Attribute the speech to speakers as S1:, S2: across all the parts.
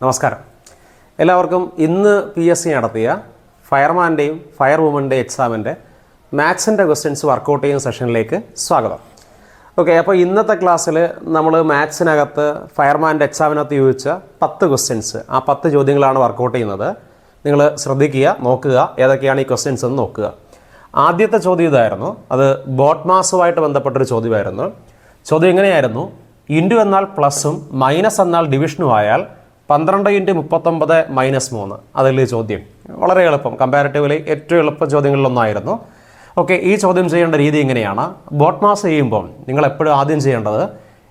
S1: നമസ്കാരം. എല്ലാവർക്കും ഇന്ന് പി എസ് സി നടത്തിയ ഫയർമാന്റെയും ഫയർ വുമന്റെയും എക്സാമിന്റെ മാത്സിന്റെ ക്വസ്റ്റ്യൻസ് വർക്കൗട്ട് ചെയ്യുന്ന സെഷനിലേക്ക് സ്വാഗതം. ഓക്കെ അപ്പോൾ ഇന്നത്തെ ക്ലാസ്സിൽ നമ്മൾ മാത്സിനകത്ത് ഫയർമാന്റെ എക്സാമിനകത്ത് ചോദിച്ച പത്ത് ക്വസ്റ്റ്യൻസ് ആ പത്ത് ചോദ്യങ്ങളാണ് വർക്കൗട്ട് ചെയ്യുന്നത്. നിങ്ങൾ ശ്രദ്ധിക്കുക നോക്കുക ഏതൊക്കെയാണ് ഈ ക്വസ്റ്റ്യൻസ് എന്ന് നോക്കുക. ആദ്യത്തെ ചോദ്യം ഇതായിരുന്നു. അത് ബോട്ട് മാസുമായിട്ട് ബന്ധപ്പെട്ടൊരു ചോദ്യമായിരുന്നു. ചോദ്യം എങ്ങനെയായിരുന്നു? ഇൻഡു എന്നാൽ പ്ലസും മൈനസ് എന്നാൽ ഡിവിഷനും ആയാൽ പന്ത്രണ്ട് ഇന്റു മുപ്പത്തൊമ്പത് മൈനസ് മൂന്ന്. അതല്ലേ ചോദ്യം. വളരെ എളുപ്പം. കമ്പാരിറ്റീവ്ലി ഏറ്റവും എളുപ്പ ചോദ്യങ്ങളിലൊന്നായിരുന്നു. ഓക്കെ ഈ ചോദ്യം ചെയ്യേണ്ട രീതി ഇങ്ങനെയാണ്. ബോട്ട് മാസ് ചെയ്യുമ്പോൾ നിങ്ങൾ എപ്പോഴും ആദ്യം ചെയ്യേണ്ടത്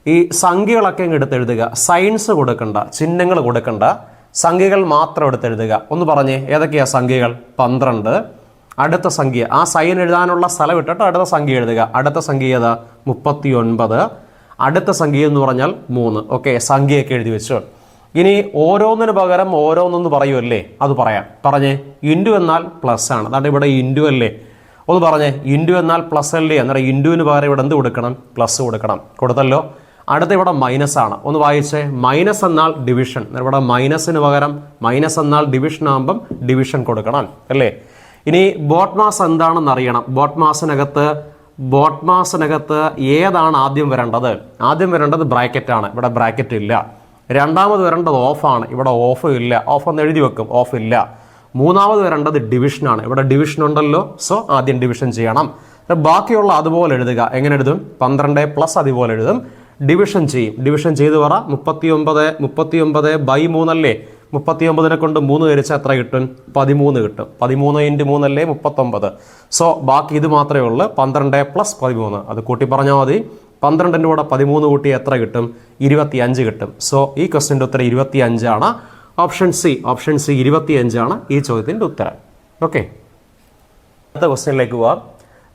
S1: ഈ സംഖ്യകളൊക്കെ ഇങ്ങ് എടുത്തെഴുതുക. സയൻസ് കൊടുക്കണ്ട ചിഹ്നങ്ങൾ കൊടുക്കണ്ട. സംഖ്യകൾ മാത്രം എടുത്തെഴുതുക. ഒന്ന് പറഞ്ഞേ ഏതൊക്കെയാ സംഖ്യകൾ? പന്ത്രണ്ട്. അടുത്ത സംഖ്യ. ആ സൈൻ എഴുതാനുള്ള സ്ഥലം ഇട്ടിട്ട് അടുത്ത സംഖ്യ എഴുതുക. അടുത്ത സംഖ്യ ഏതാ? മുപ്പത്തി ഒൻപത് അടുത്ത സംഖ്യ എന്ന് പറഞ്ഞാൽ മൂന്ന്. ഓക്കെ സംഖ്യയൊക്കെ എഴുതി വെച്ചു. ഇനി ഓരോന്നിന് പകരം ഓരോന്നെന്ന് പറയുമല്ലേ അത് പറയാം. പറഞ്ഞേ ഇൻഡു എന്നാൽ പ്ലസ് ആണ്. അതാണ് ഇവിടെ ഇൻഡു അല്ലേ? ഒന്ന് പറഞ്ഞേ ഇൻഡു എന്നാൽ പ്ലസ് അല്ലേ? അന്നേരം ഇൻഡുവിന് പകരം ഇവിടെ എന്ത് കൊടുക്കണം? പ്ലസ് കൊടുക്കണം. കൊടുത്തല്ലോ. അടുത്ത ഇവിടെ മൈനസ് ആണ്. ഒന്ന് വായിച്ചേ. മൈനസ് എന്നാൽ ഡിവിഷൻ ഇവിടെ മൈനസിന് പകരം മൈനസ് എന്നാൽ ഡിവിഷൻ ആകുമ്പം ഡിവിഷൻ കൊടുക്കണം. അല്ലേ? ഇനി ബോട്ട് മാസ് എന്താണെന്ന് അറിയണം. ബോട്ട് മാസിനകത്ത് ബോട്ട് മാസിനകത്ത് ഏതാണ് ആദ്യം വരേണ്ടത്? ആദ്യം വരേണ്ടത് ബ്രാക്കറ്റ് ആണ് ഇവിടെ ബ്രാക്കറ്റ് ഇല്ല. രണ്ടാമത് വരേണ്ടത് ഓഫാണ്. ഇവിടെ ഓഫ് ഇല്ല. ഓഫ് എന്ന് എഴുതി വെക്കും. ഓഫ് ഇല്ല. മൂന്നാമത് വരേണ്ടത് ഡിവിഷനാണ് ഇവിടെ ഡിവിഷൻ ഉണ്ടല്ലോ. സോ ആദ്യം ഡിവിഷൻ ചെയ്യണം. ബാക്കിയുള്ള അതുപോലെ എഴുതുക. എങ്ങനെ എഴുതും? പന്ത്രണ്ട് പ്ലസ് അതുപോലെ എഴുതും. ഡിവിഷൻ ചെയ്യും. ഡിവിഷൻ ചെയ്ത് പറ. മുപ്പത്തി ഒമ്പത് മുപ്പത്തി ഒമ്പത് ബൈ മൂന്നല്ലേ മുപ്പത്തി ഒമ്പതിനെ കൊണ്ട് മൂന്ന് കരിച്ചാൽ എത്ര കിട്ടും? പതിമൂന്ന് കിട്ടും. പതിമൂന്ന് ഇന്റു മൂന്നല്ലേ മുപ്പത്തൊമ്പത്. സോ ബാക്കി ഇത് മാത്രമേ ഉള്ളൂ. പന്ത്രണ്ട് പ്ലസ് പതിമൂന്ന്. അത് കൂട്ടി പറഞ്ഞാൽ മതി. പന്ത്രണ്ടിന്റെ കൂടെ പതിമൂന്ന് കൂട്ടി എത്ര കിട്ടും? ഇരുപത്തി അഞ്ച് കിട്ടും. സോ ഈ ക്വസ്റ്റിന്റെ ഉത്തരം ഇരുപത്തി അഞ്ചാണ് ഓപ്ഷൻ സി ഓപ്ഷൻ സി ഇരുപത്തി അഞ്ചാണ് ഈ ചോദ്യത്തിന്റെ ഉത്തരം. ഓക്കെ അടുത്ത ക്വസ്റ്റ്യനിലേക്ക് പോവാം.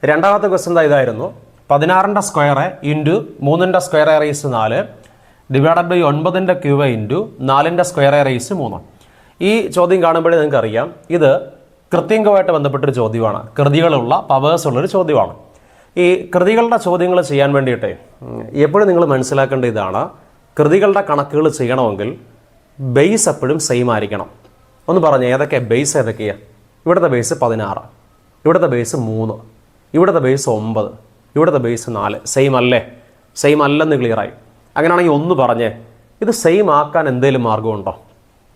S1: രണ്ടാമത്തെ ക്വസ്റ്റ്യൻ ഇതായിരുന്നു. പതിനാറിന്റെ സ്ക്വയർ ഇന്റു മൂന്നിന്റെ സ്ക്വയർ റേസ് നാല് ഡിവൈഡഡ് ബൈ ഒൻപതിന്റെ ക്യൂബ് ഇന്റു നാലിന്റെ സ്ക്വയർ റേസ് മൂന്ന്. ഈ ചോദ്യം കാണുമ്പോഴേ നിങ്ങൾക്കറിയാം. ഇത് കൃത്യങ്കമായിട്ട് ബന്ധപ്പെട്ടൊരു ചോദ്യമാണ്. കൃതികളുള്ള പവേഴ്സ് ഉള്ളൊരു ചോദ്യമാണ്. ഈ കൃതികളുടെ ചോദ്യങ്ങൾ ചെയ്യാൻ വേണ്ടിയിട്ട് എപ്പോഴും നിങ്ങൾ മനസ്സിലാക്കേണ്ട ഇതാണ് കൃതികളുടെ കണക്കുകൾ ചെയ്യണമെങ്കിൽ ബേസ് എപ്പോഴും സെയിം ആയിരിക്കണം. ഒന്ന് പറഞ്ഞു ഏതൊക്കെ ബേസ് ഏതൊക്കെയാണ് ഇവിടുത്തെ ബേസ് പതിനാറ് ഇവിടുത്തെ ബേസ് മൂന്ന് ഇവിടുത്തെ ബേസ് ഒമ്പത് ഇവിടുത്തെ ബേസ് നാല് സെയിം അല്ലേ? സെയിം അല്ലെന്ന് ക്ലിയറായി അങ്ങനെയാണെങ്കിൽ ഒന്ന് പറഞ്ഞേ ഇത് സെയിം ആക്കാൻ എന്തെങ്കിലും മാർഗമുണ്ടോ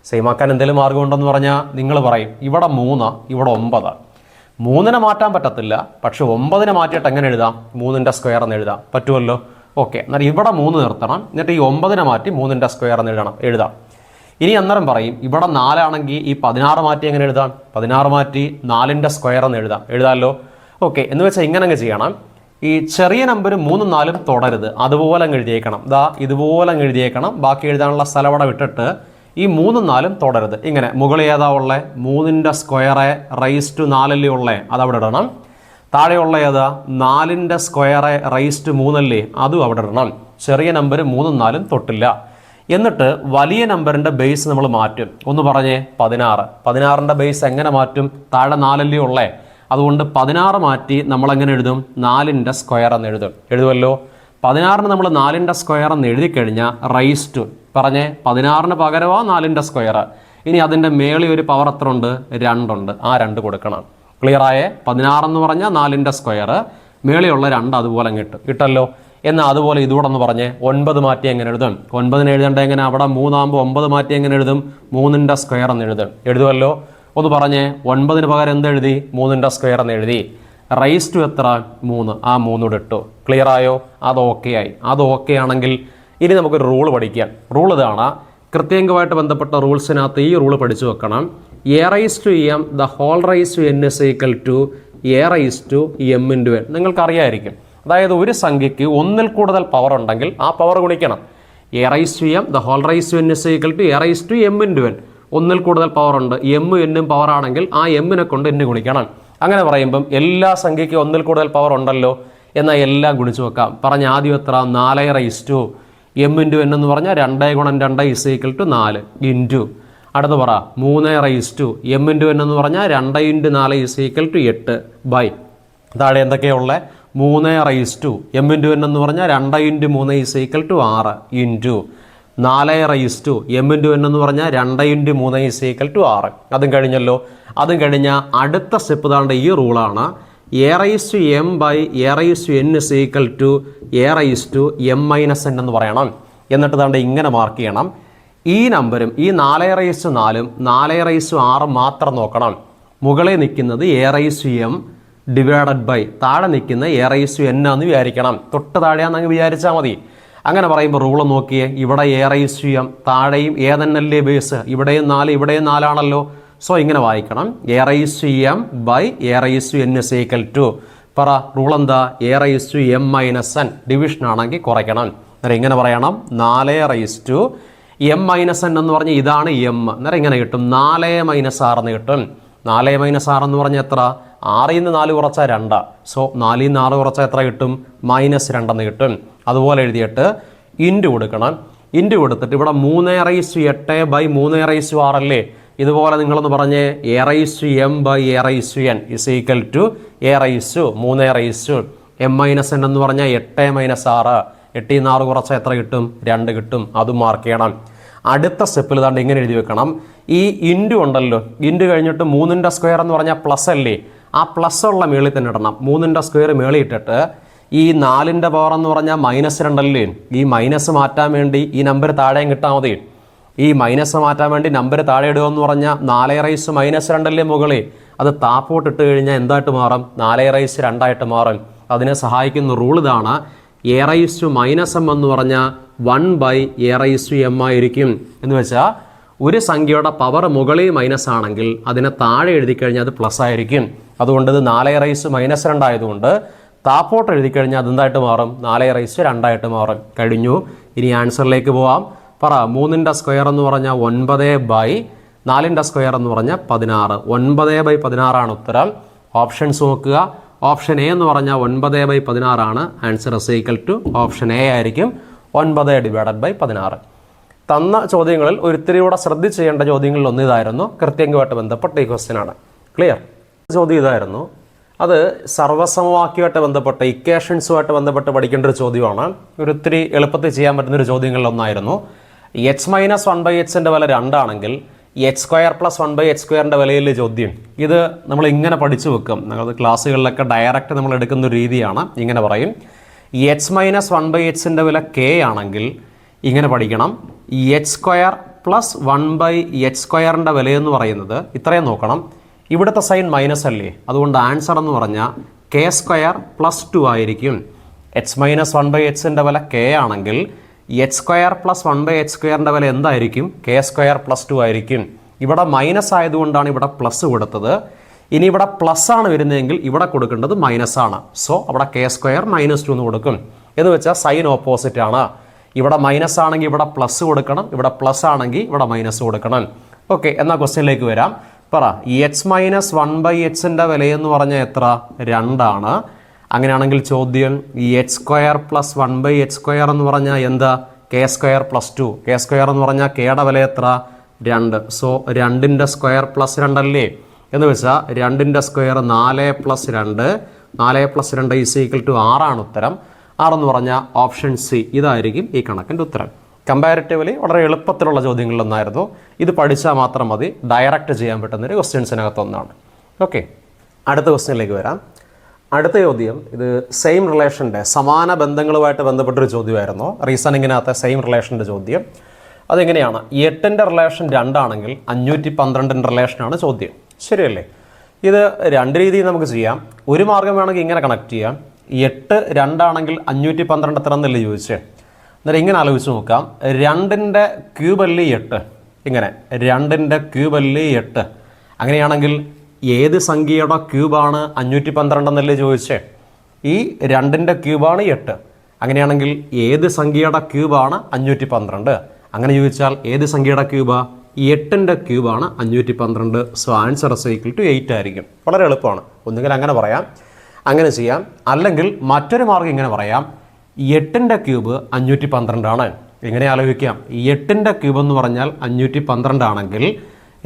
S1: സെയിം ആക്കാൻ എന്തെങ്കിലും മാർഗമുണ്ടെന്ന് പറഞ്ഞാൽ നിങ്ങൾ പറയും ഇവിടെ മൂന്ന് ഇവിടെ ഒമ്പത്. മൂന്നിനെ മാറ്റാൻ പറ്റത്തില്ല പക്ഷെ ഒമ്പതിനെ മാറ്റിയിട്ട് എങ്ങനെ എഴുതാം? മൂന്നിന്റെ സ്ക്വയർ എന്ന് എഴുതാം. പറ്റുമല്ലോ? ഓക്കെ എന്നാൽ ഇവിടെ മൂന്ന് നിർത്തണം എന്നിട്ട് ഈ ഒമ്പതിനെ മാറ്റി മൂന്നിന്റെ സ്ക്വയർ എന്ന് എഴുതണം. എഴുതാം. ഇനി അന്നേരം പറയും ഇവിടെ നാലാണെങ്കിൽ ഈ പതിനാറ് മാറ്റി എങ്ങനെ എഴുതാം? പതിനാറ് മാറ്റി നാലിന്റെ സ്ക്വയർ എന്ന് എഴുതാം. എഴുതാമല്ലോ ഓക്കെ എന്ന് വെച്ചാൽ ഇങ്ങനെ അങ്ങ് ചെയ്യണം. ഈ ചെറിയ നമ്പർ മൂന്നും നാലും തുടരുത്. അതുപോലെ അങ്ങ് എഴുതിയേക്കണം. ദാ ഇതുപോലെ അങ്ങ് എഴുതിയേക്കണം. ബാക്കി എഴുതാനുള്ള സ്ഥലം അവിടെ വിട്ടിട്ട് ഈ മൂന്നും നാലും തുടരുത് ഇങ്ങനെ മുകളിൽ ഏതാ ഉള്ളത് മൂന്നിന്റെ സ്ക്വയറെ റൈസ് ടു നാലല്ലേ ഉള്ളേ? അതവിടെ ഇടണം. താഴെയുള്ള ഏതാ? നാലിന്റെ സ്ക്വയറെ റൈസ് ടു മൂന്നല്ലേ? അതും അവിടെ ഇടണം. ചെറിയ നമ്പർ മൂന്നും നാലും തൊട്ടില്ല. എന്നിട്ട് വലിയ നമ്പറിന്റെ ബേസ് നമ്മൾ മാറ്റും. ഒന്ന് പറഞ്ഞേ പതിനാറ്. പതിനാറിന്റെ ബേസ് എങ്ങനെ മാറ്റും? താഴെ നാലല്ലേ ഉള്ളേ? അതുകൊണ്ട് പതിനാറ് മാറ്റി നമ്മൾ എങ്ങനെ എഴുതും? നാലിന്റെ സ്ക്വയർ എന്ന് എഴുതും. എഴുതുമല്ലോ പതിനാറിന് നമ്മൾ നാലിന്റെ സ്ക്വയർ എന്ന് എഴുതി കഴിഞ്ഞാൽ റൈസ് ടു പറഞ്ഞേ പതിനാറിന് പകരമാ നാലിന്റെ സ്ക്വയർ ഇനി അതിന്റെ മേളിൽ ഒരു പവർ എത്ര ഉണ്ട്? രണ്ടുണ്ട്. ആ രണ്ട് കൊടുക്കണം. ക്ലിയറായേ പതിനാറെന്ന് പറഞ്ഞാൽ നാലിന്റെ സ്ക്വയർ മേളിയുള്ള രണ്ട് അതുപോലെ അങ്ങ് കിട്ടല്ലോ എന്നാൽ അതുപോലെ ഇതുകൂടെ ഒന്ന് പറഞ്ഞേ. ഒൻപത് മാറ്റി എങ്ങനെ എഴുതും? ഒൻപതിന് എഴുതേണ്ട എങ്ങനെ? അവിടെ മൂന്നാകുമ്പോൾ ഒമ്പത് മാറ്റി എങ്ങനെ എഴുതും? മൂന്നിന്റെ സ്ക്വയർ എന്ന് എഴുതും. എഴുതുമല്ലോ ഒന്ന് പറഞ്ഞേ. ഒൻപതിന് പകരം എന്ത് എഴുതി? മൂന്നിന്റെ സ്ക്വയർ എന്ന് എഴുതി. റൈസ് ടു എത്ര? മൂന്ന്. ആ മൂന്നൂടെ ഇട്ടു. ക്ലിയർ ആയോ? അത് ഓക്കെ ആയി. അത് ഓക്കെ ആണെങ്കിൽ ഇനി നമുക്കൊരു റൂൾ പഠിക്കാം. റൂൾ ഇതാണ്. കൃത്യങ്കമായിട്ട് ബന്ധപ്പെട്ട റൂൾസിനകത്ത് ഈ റൂൾ പഠിച്ചു വെക്കണം. A raise to M the whole raise to N is equal to A raise to M into N. നിങ്ങൾക്കറിയായിരിക്കും. അതായത് ഒരു സംഖ്യയ്ക്ക് ഒന്നിൽ കൂടുതൽ പവർ ഉണ്ടെങ്കിൽ ആ പവർ ഗുണിക്കണം. A raise to M the whole raise to N is equal to A raise to M into N. ഒന്നിൽ കൂടുതൽ power ഉണ്ട്. എം എന്നും പവർ ആണെങ്കിൽ ആ എമ്മിനെ കൊണ്ട് എന്നെ ഗുണിക്കണം. അങ്ങനെ പറയുമ്പം എല്ലാ സംഖ്യയ്ക്കും ഒന്നിൽ കൂടുതൽ പവർ ഉണ്ടല്ലോ. എന്നാൽ എല്ലാം ഗുണിച്ചു വെക്കാം. പറഞ്ഞ ആദ്യം എത്ര? നാലേ raise to. M into N എന്ന് പറഞ്ഞാൽ രണ്ടേ ഗുണം രണ്ട് ഇസ് ഈക്വൽ ടു നാല് ഇന്റു അടുത്ത് പറ മൂന്ന് raise to M into N എന്ന് പറഞ്ഞാൽ രണ്ട് ഇന്റു നാല് ഇസ് ഈക്വൽ ടു എട്ട് ബൈ താഴെ എന്തൊക്കെയുള്ള? മൂന്ന് raise to M into N എന്ന് പറഞ്ഞാൽ രണ്ട് ഇന്റു മൂന്ന് ഇസ് ഈക്വൽ ടു ആറ് ഇന്റു നാല് raise to M into N എന്ന് പറഞ്ഞാൽ രണ്ട് ഇന്റു മൂന്ന് ഈസ് ഈക്വൽ ടു ആറ്. അതും കഴിഞ്ഞല്ലോ. അതും കഴിഞ്ഞാൽ അടുത്ത സ്റ്റെപ്പ് താണ്ട ഈ റൂളാണ് A raise to M by A raise to N is equal to A raise to M minus N എന്ന് പറയണം. എന്നിട്ട് താണ്ട് ഇങ്ങനെ മാർക്ക് ചെയ്യണം. ഈ നമ്പരും ഈ നാല് റൈസ് ടു നാലും നാല് റൈസ് ടു ആറും മാത്രം നോക്കണം. മുകളിൽ നിൽക്കുന്നത് A raise to M divided by താഴെ നിൽക്കുന്ന എ റൈസ് ടു എൻ എന്ന് വിചാരിക്കണം. തൊട്ട് താഴെയാണെന്ന് വിചാരിച്ചാൽ മതി. അങ്ങനെ പറയുമ്പോൾ റൂൾ നോക്കിയേ ഇവിടെ എ റൈസ് ടു എം താഴെയും ഏതെന്നല്ലേ ബേസ് ഇവിടെയും നാല് ഇവിടെയും നാലാണല്ലോ. സോ ഇങ്ങനെ വായിക്കണം. A raise to M by A raise to N is equal to പറ റൂൾ എന്താ? A raise to M minus N division ആണെങ്കിൽ കുറയ്ക്കണം. അന്നേരം ഇങ്ങനെ പറയണം. നാല് raise to M minus N എന്ന് പറഞ്ഞാൽ ഇതാണ് എം അന്നേരം ഇങ്ങനെ കിട്ടും. നാല് മൈനസ് ആറ് എന്ന് കിട്ടും. നാല് മൈനസ് ആറ് എന്ന് പറഞ്ഞാൽ എത്ര? ആറിൽ നിന്ന് നാല് കുറച്ചാൽ രണ്ട്. സോ നാലിൽ നിന്ന് ആറ് കുറച്ചാൽ എത്ര കിട്ടും? മൈനസ് രണ്ടെന്ന് കിട്ടും. അതുപോലെ എഴുതിയിട്ട് ഇന്റു കൊടുക്കണം. ഇന്റു കൊടുത്തിട്ട് ഇവിടെ മൂന്ന് റൈസ് എട്ട് ബൈ മൂന്ന് റൈസ് ആറല്ലേ ഇതുപോലെ നിങ്ങളൊന്ന് പറഞ്ഞ് A raise M by A raise N is equal to A raise മൂന്ന് raise to M minus N എന്ന് പറഞ്ഞാൽ എട്ട് മൈനസ് ആറ്. എട്ടിൽ നിന്ന് ആറ് കുറച്ച് എത്ര കിട്ടും? രണ്ട് കിട്ടും. അതും മാർക്ക് ചെയ്യണം. അടുത്ത സ്റ്റെപ്പിൽ ഇതാണ്ട് ഇങ്ങനെ എഴുതി വെക്കണം. ഈ ഇന്റു ഉണ്ടല്ലോ. ഇന്റു കഴിഞ്ഞിട്ട് മൂന്നിന്റെ സ്ക്വയർ എന്ന് പറഞ്ഞാൽ പ്ലസ് അല്ലേ? ആ പ്ലസ് ഉള്ള മേളിൽ തന്നെ ഇടണം. മൂന്നിന്റെ സ്ക്വയർ മേളിൽ ഇട്ടിട്ട് ഈ നാലിന്റെ പവർ എന്ന് പറഞ്ഞാൽ മൈനസ് രണ്ടല്ലേ? ഈ മൈനസ് മാറ്റാൻ വേണ്ടി ഈ നമ്പർ താഴെയും കിട്ടാൽ മതി. ഈ മൈനസ് മാറ്റാൻ വേണ്ടി നമ്പർ താഴെ ഇടുക എന്ന് പറഞ്ഞാൽ നാല് റൈസ് മൈനസ് രണ്ടല്ലേ മുകളിൽ? അത് താപ്പോട്ട് ഇട്ട് കഴിഞ്ഞാൽ എന്തായിട്ട് മാറും? നാല് റൈസ് രണ്ടായിട്ട് മാറും. അതിനെ സഹായിക്കുന്ന റൂൾ ഇതാണ്. A raise to minus M എന്ന് പറഞ്ഞാൽ one by A raise to M ആയിരിക്കും. എന്ന് വെച്ചാൽ ഒരു സംഖ്യയുടെ പവർ മുകളിൽ മൈനസ് ആണെങ്കിൽ അതിനെ താഴെ എഴുതി കഴിഞ്ഞാൽ അത് പ്ലസ് ആയിരിക്കും. അതുകൊണ്ട് ഇത് നാല് റൈസ് മൈനസ് രണ്ടായതുകൊണ്ട് താപ്പോട്ട് എഴുതി കഴിഞ്ഞാൽ അതെന്തായിട്ട് മാറും? നാല് റൈസ് രണ്ടായിട്ട് മാറും. കഴിഞ്ഞു. ഇനി ആൻസറിലേക്ക് പോവാം. പറ മൂന്നിന്റെ സ്ക്വയർ എന്ന് പറഞ്ഞാൽ ഒൻപത് ബൈ നാലിന്റെ സ്ക്വയർ എന്ന് പറഞ്ഞാൽ പതിനാറ്. ഒൻപത് ബൈ പതിനാറാണ് ഉത്തരം. ഓപ്ഷൻസ് നോക്കുക. ഓപ്ഷൻ എ എന്ന് പറഞ്ഞാൽ ഒൻപത് by പതിനാറാണ്. Answer is equal to option A ആയിരിക്കും. ഒൻപത് ഡിവൈഡഡ് ബൈ പതിനാറ്. തന്ന ചോദ്യങ്ങളിൽ ഒരിത്തിരി കൂടെ ശ്രദ്ധിച്ച് ചെയ്യേണ്ട ചോദ്യങ്ങളിൽ ഒന്ന് ഇതായിരുന്നു. കൃത്യങ്കുമായിട്ട് ബന്ധപ്പെട്ട ഈ ക്വസ്റ്റ്യൻ ആണ്. ക്ലിയർ ചോദ്യം ഇതായിരുന്നു. അത് സർവസമവാക്യമായിട്ട് ബന്ധപ്പെട്ട ഇക്വേഷൻസുമായിട്ട് ബന്ധപ്പെട്ട് പഠിക്കേണ്ട ഒരു ചോദ്യമാണ്. ഒരിത്തിരി എളുപ്പത്തിൽ ചെയ്യാൻ പറ്റുന്ന ഒരു ചോദ്യങ്ങളിൽ ഒന്നായിരുന്നു. എച്ച് മൈനസ് വൺ ബൈ എച്ചിന്റെ വില രണ്ടാണെങ്കിൽ H square plus one by H സ്ക്വയറിന്റെ വിലയിലെ ചോദ്യം ഇത് നമ്മൾ ഇങ്ങനെ പഠിച്ചു വെക്കും. നമ്മൾ ക്ലാസ്സുകളിലൊക്കെ ഡയറക്റ്റ് നമ്മൾ എടുക്കുന്ന ഒരു രീതിയാണ്. ഇങ്ങനെ പറയും. എച്ച് മൈനസ് വൺ ബൈ എച്ചിന്റെ വില കെ ആണെങ്കിൽ ഇങ്ങനെ പഠിക്കണം. H square plus one by H സ്ക്വയറിന്റെ വിലയെന്ന് പറയുന്നത് ഇത്രയും നോക്കണം. ഇവിടുത്തെ സൈൻ മൈനസ് അല്ലേ? അതുകൊണ്ട് ആൻസർ എന്ന് പറഞ്ഞാൽ കെ സ്ക്വയർ പ്ലസ് ടു ആയിരിക്കും. എച്ച് മൈനസ് വൺ ബൈ എച്ചിന്റെ വില കെ ആണെങ്കിൽ H square plus one by H സ്ക്വയറിന്റെ വില എന്തായിരിക്കും? കെ സ്ക്വയർ പ്ലസ് ടു ആയിരിക്കും. ഇവിടെ മൈനസ് ആയതുകൊണ്ടാണ് ഇവിടെ പ്ലസ് കൊടുത്തത്. ഇനി ഇവിടെ പ്ലസ് ആണ് വരുന്നതെങ്കിൽ ഇവിടെ കൊടുക്കേണ്ടത് മൈനസ് ആണ്. സോ അവിടെ കെ സ്ക്വയർ മൈനസ് ടു എന്ന് കൊടുക്കും. എന്ന് വെച്ചാൽ സൈൻ ഓപ്പോസിറ്റ് ആണ്. ഇവിടെ മൈനസ് ആണെങ്കിൽ ഇവിടെ പ്ലസ് കൊടുക്കണം. ഇവിടെ പ്ലസ് ആണെങ്കിൽ ഇവിടെ മൈനസ് കൊടുക്കണം. ഓക്കെ എന്നാൽ ക്വസ്റ്റ്യനിലേക്ക് വരാം. പറ എച്ച് മൈനസ് വൺ ബൈ എച്ചിന്റെ വിലയെന്ന് പറഞ്ഞാൽ എത്ര? രണ്ടാണ്. അങ്ങനെയാണെങ്കിൽ ചോദ്യം ഈ H square plus one by H square എന്ന് പറഞ്ഞാൽ എന്താ? K square plus two K square എന്ന് പറഞ്ഞാൽ കെയുടെ വില എത്ര? രണ്ട്. സോ രണ്ടിന്റെ സ്ക്വയർ പ്ലസ് രണ്ടല്ലേ എന്ന് വെച്ചാൽ രണ്ടിന്റെ സ്ക്വയർ നാല് പ്ലസ് രണ്ട്. നാല് പ്ലസ് രണ്ട് ഈസ് ഈക്വൽ ടു ആറാണ് ഉത്തരം. ആറെന്ന് പറഞ്ഞാൽ ഓപ്ഷൻ സി ഇതായിരിക്കും ഈ കണക്കിന്റെ ഉത്തരം. കമ്പാരിറ്റീവ്ലി വളരെ എളുപ്പത്തിലുള്ള ചോദ്യങ്ങളിലൊന്നായിരുന്നു. ഇത് പഠിച്ചാൽ മാത്രം മതി. ഡയറക്റ്റ് ചെയ്യാൻ പറ്റുന്നൊരു ക്വസ്റ്റ്യൻസിനകത്തൊന്നാണ് ഓക്കെ അടുത്ത ക്വസ്റ്റ്യനിലേക്ക് വരാം. അടുത്ത ചോദ്യം. ഇത് സെയിം റിലേഷന്റെ സമാന ബന്ധങ്ങളുമായിട്ട് ബന്ധപ്പെട്ടൊരു ചോദ്യമായിരുന്നു. റീസണിങ്ങിനകത്തെ സെയിം റിലേഷന്റെ ചോദ്യം. അതെങ്ങനെയാണ്? എട്ടിന്റെ റിലേഷൻ രണ്ടാണെങ്കിൽ അഞ്ഞൂറ്റി പന്ത്രണ്ടിന്റെ റിലേഷനാണ് ചോദ്യം. ശരിയല്ലേ? ഇത് രണ്ട് രീതിയിൽ നമുക്ക് ചെയ്യാം. ഒരു മാർഗം വേണമെങ്കിൽ ഇങ്ങനെ കണക്ട് ചെയ്യാം. എട്ട് രണ്ടാണെങ്കിൽ അഞ്ഞൂറ്റി പന്ത്രണ്ട് എത്ര എന്നല്ലേ ചോദിച്ചേ? അന്നേരം ഇങ്ങനെ ആലോചിച്ച് നോക്കാം. രണ്ടിന്റെ ക്യൂബല്ലി എട്ട്? ഇങ്ങനെ. രണ്ടിന്റെ ക്യൂബല്ലി എട്ട്? അങ്ങനെയാണെങ്കിൽ ഏത് സംഖ്യയുടെ ക്യൂബാണ് അഞ്ഞൂറ്റി പന്ത്രണ്ട് എന്നല്ലേ ചോദിച്ചേ? ഈ രണ്ടിന്റെ ക്യൂബാണ് എട്ട്. അങ്ങനെയാണെങ്കിൽ ഏത് സംഖ്യയുടെ ക്യൂബാണ് അഞ്ഞൂറ്റി പന്ത്രണ്ട് അങ്ങനെ ചോദിച്ചാൽ ഏത് സംഖ്യയുടെ ക്യൂബാ? എട്ടിന്റെ ക്യൂബാണ് അഞ്ഞൂറ്റി പന്ത്രണ്ട് so answer is equal to eight ആയിരിക്കും. വളരെ എളുപ്പമാണ്. ഒന്നുകിൽ അങ്ങനെ പറയാം അങ്ങനെ ചെയ്യാം. അല്ലെങ്കിൽ മറ്റൊരു മാർഗം ഇങ്ങനെ പറയാം. എട്ടിന്റെ ക്യൂബ് അഞ്ഞൂറ്റി പന്ത്രണ്ടാണ് എങ്ങനെ ആലോചിക്കാം? എട്ടിന്റെ ക്യൂബ് എന്ന് പറഞ്ഞാൽ അഞ്ഞൂറ്റി പന്ത്രണ്ടാണെങ്കിൽ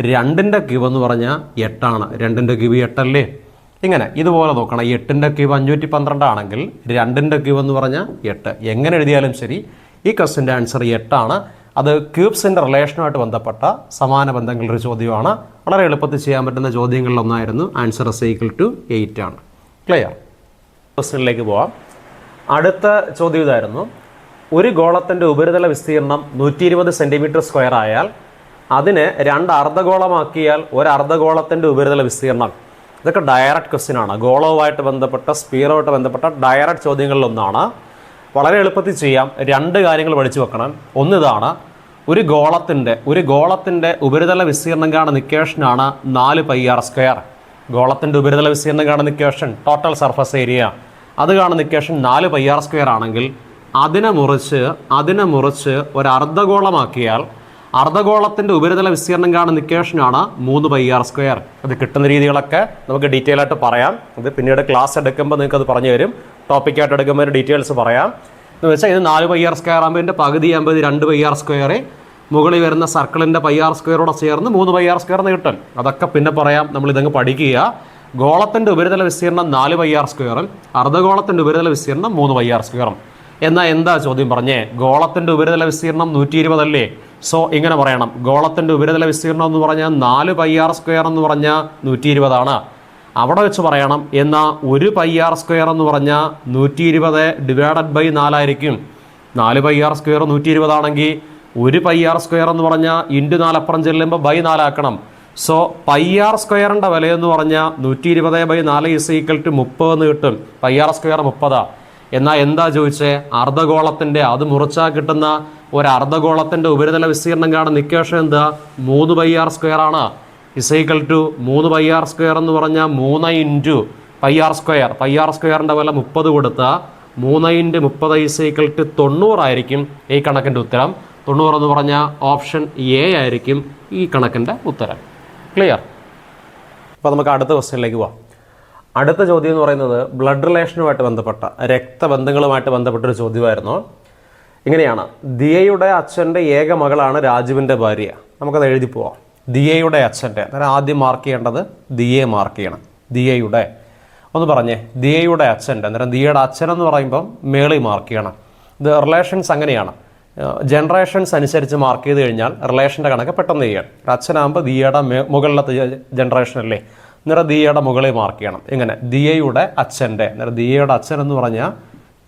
S1: രണ്ടിന്റെ ക്യൂബ് എന്ന് പറഞ്ഞാൽ എട്ടാണ്. രണ്ടിന്റെ ക്യൂബ് എട്ടല്ലേ? ഇങ്ങനെ ഇതുപോലെ നോക്കണം. എട്ടിന്റെ ക്യൂബ് അഞ്ഞൂറ്റി പന്ത്രണ്ടാണെങ്കിൽ രണ്ടിന്റെ ക്യൂബ് എന്ന് പറഞ്ഞാൽ എട്ട്. എങ്ങനെ എഴുതിയാലും ശരി ഈ ക്വസ്റ്റിന്റെ ആൻസർ എട്ടാണ്. അത് ക്യൂബ്സിന്റെ റിലേഷനുമായിട്ട് ബന്ധപ്പെട്ട സമാന ബന്ധങ്ങളൊരു ചോദ്യമാണ്. വളരെ എളുപ്പത്തിൽ ചെയ്യാൻ പറ്റുന്ന ചോദ്യങ്ങളിലൊന്നായിരുന്നു answer is equal to eight ആണ്. ക്ലിയർ ക്വസ്റ്റിനിലേക്ക് പോവാം. അടുത്ത ചോദ്യം ഇതായിരുന്നു. ഒരു ഗോളത്തിന്റെ ഉപരിതല വിസ്തീർണം നൂറ്റി ഇരുപത് സെന്റിമീറ്റർ സ്ക്വയർ ആയാൽ അതിനെ രണ്ട് അർദ്ധഗോളമാക്കിയാൽ ഒരു അർദ്ധഗോളത്തിന്റെ ഉപരിതല വിസ്തീർണം ഇതൊക്കെ ഡയറക്റ്റ് ക്വസ്റ്റ്യൻ ആണ്. ഗോളവുമായിട്ട് ബന്ധപ്പെട്ട സ്പീറുമായിട്ട് ബന്ധപ്പെട്ട ഡയറക്റ്റ് ചോദ്യങ്ങളിലൊന്നാണ് വളരെ എളുപ്പത്തിൽ ചെയ്യാം. രണ്ട് കാര്യങ്ങൾ പഠിച്ചു വെക്കണം. ഒന്നിതാണ് ഒരു ഗോളത്തിന്റെ ഒരു ഗോളത്തിന്റെ ഉപരിതല വിസ്തീർണം കാണുന്ന ഇക്വേഷനാണ് നാല് പൈ ആർ സ്ക്വയർ ഗോളത്തിന്റെ ഉപരിതല വിസ്തീർണം കാണുന്ന ഇക്വേഷൻ ടോട്ടൽ സർഫസ് ഏരിയ അത് കാണുന്ന ഇക്വേഷൻ നാല് പൈ ആർ സ്ക്വയർ ആണെങ്കിൽ അതിനെ മുറിച്ച് അതിനെ മുറിച്ച് ഒരു അർദ്ധഗോളമാക്കിയാൽ അർദ്ധഗോളത്തിന്റെ ഉപരിതല വിസ്തീർണം കാണുന്ന ഇക്വേഷനാണ് മൂന്ന് പൈ ആർ സ്ക്വയർ. അത് കിട്ടുന്ന രീതികളൊക്കെ നമുക്ക് ഡീറ്റെയിൽ ആയിട്ട് പറയാം. അത് പിന്നീട് ക്ലാസ് എടുക്കുമ്പോൾ നിങ്ങൾക്ക് അത് പറഞ്ഞു തരും. ടോപ്പിക്കായിട്ട് എടുക്കുമ്പോൾ ഡീറ്റെയിൽസ് പറയാം. എന്ന് വെച്ചാൽ ഇത് നാല് പൈ ആർ സ്ക്വയർ ആകുമ്പോൾ ഇതിന്റെ പകുതി ആകുമ്പോൾ രണ്ട് പൈ ആർ സ്ക്വയർ. മുകളിൽ വരുന്ന സർക്കിളിന്റെ പൈ ആർ സ്ക്വയറോടെ ചേർന്ന് മൂന്ന് പൈ ആർ സ്ക്വയർ എന്ന് കിട്ടും. അതൊക്കെ പിന്നെ പറയാം. നമ്മൾ ഇതങ്ങ് പഠിക്കുക. ഗോളത്തിന്റെ ഉപരിതല വിസ്തീർണം നാല് പൈ ആർ സ്ക്വയറും അർദ്ധഗോളത്തിന്റെ ഉപരിതല വിസ്തീർണം മൂന്ന് പൈ ആർ സ്ക്വയറും. എന്നാൽ എന്താ ചോദ്യം പറഞ്ഞേ? ഗോളത്തിന്റെ ഉപരിതല വിസ്തീർണം നൂറ്റി ഇരുപതല്ലേ സോ ഇങ്ങനെ പറയണം. ഗോളത്തിന്റെ ഉപരിതല വിസ്തീർണം എന്ന് പറഞ്ഞാൽ നാല് പൈ ആർ സ്ക്വയർ എന്ന് പറഞ്ഞാൽ നൂറ്റി ഇരുപതാണ് അവിടെ വെച്ച് പറയണം എന്നാൽ ഒരു പൈ ആർ സ്ക്വയർ എന്ന് പറഞ്ഞാൽ നൂറ്റി ഇരുപത് ഡിവൈഡഡ് ബൈ നാലായിരിക്കും നാല് പൈ ആർ സ്ക്വയർ നൂറ്റി ഇരുപതാണെങ്കിൽ ഒരു പൈ ആർ സ്ക്വയർ എന്ന് പറഞ്ഞാൽ ഇന്റു നാലപ്പുറം ചെല്ലുമ്പോൾ ബൈ നാലാക്കണം സോ പൈ ആർ സ്ക്വയറിന്റെ വിലയെന്ന് പറഞ്ഞാൽ നൂറ്റി ഇരുപത് ബൈ നാല് ഇസ് ഈക്വൽ ടു മുപ്പത് എന്ന് കിട്ടും. പൈ ആർ സ്ക്വയർ മുപ്പതാ. എന്നാൽ എന്താ ചോദിച്ചേ? അർദ്ധഗോളത്തിന്റെ അത് മുറിച്ചാൽ കിട്ടുന്ന ഒരു അർദ്ധഗോളത്തിന്റെ ഉപരിതല വിസ്തീർണം കാണുന്ന ഇക്വേഷൻ എന്താ? മൂന്ന് പൈ ആർ സ്ക്വയർ ആണ്. ഇസൈക്കൽ ടു മൂന്ന് പൈ ആർ സ്ക്വയർ എന്ന് പറഞ്ഞാൽ മൂന്ന് into pi R square pi R സ്ക്വയറിന്റെ വില മുപ്പത് കൊടുത്താൽ മൂന്ന് ഇന്റു മുപ്പത് ഇസൈക്കൽ ടു തൊണ്ണൂറായിരിക്കും ഈ കണക്കിന്റെ ഉത്തരം. തൊണ്ണൂറ് എന്ന് പറഞ്ഞാൽ ഓപ്ഷൻ എ ആയിരിക്കും ഈ കണക്കിന്റെ ഉത്തരം. ക്ലിയർ അപ്പോൾ നമുക്ക് അടുത്ത ക്വസ്റ്റ്യനിലേക്ക് പോവാം. അടുത്ത ചോദ്യം എന്ന് പറയുന്നത് ബ്ലഡ് റിലേഷനുമായിട്ട് ബന്ധപ്പെട്ട രക്തബന്ധങ്ങളുമായിട്ട് ബന്ധപ്പെട്ട ഒരു ചോദ്യമായിരുന്നു. ഇങ്ങനെയാണ്. ദിയയുടെ അച്ഛന്റെ ഏക മകളാണ് രാജുവിന്റെ ഭാര്യ. നമുക്കത് എഴുതി പോവാം. ദിയയുടെ അച്ഛന്റെ അന്നേരം ആദ്യം മാർക്ക് ചെയ്യേണ്ടത് ദിയെ മാർക്ക് ചെയ്യണം. ദിയയുടെ. ഒന്ന് പറഞ്ഞേ. ദിയയുടെ അച്ഛന്റെ അന്നേരം ദിയയുടെ അച്ഛൻ എന്ന് പറയുമ്പം മേളി മാർക്ക് ചെയ്യണം. ഇത് റിലേഷൻസ് അങ്ങനെയാണ്. ജനറേഷൻസ് അനുസരിച്ച് മാർക്ക് ചെയ്ത് കഴിഞ്ഞാൽ റിലേഷന്റെ കണക്ക് പെട്ടെന്ന് ചെയ്യണം അച്ഛനാകുമ്പോൾ ദിയയുടെ മുകളിലത്തെ ജനറേഷൻ അല്ലേ അന്നേരം ദിയയുടെ മുകളിൽ മാർക്ക് ചെയ്യണം. ഇങ്ങനെ ദിയയുടെ അച്ഛന്റെ ദിയയുടെ അച്ഛൻ എന്ന് പറഞ്ഞാൽ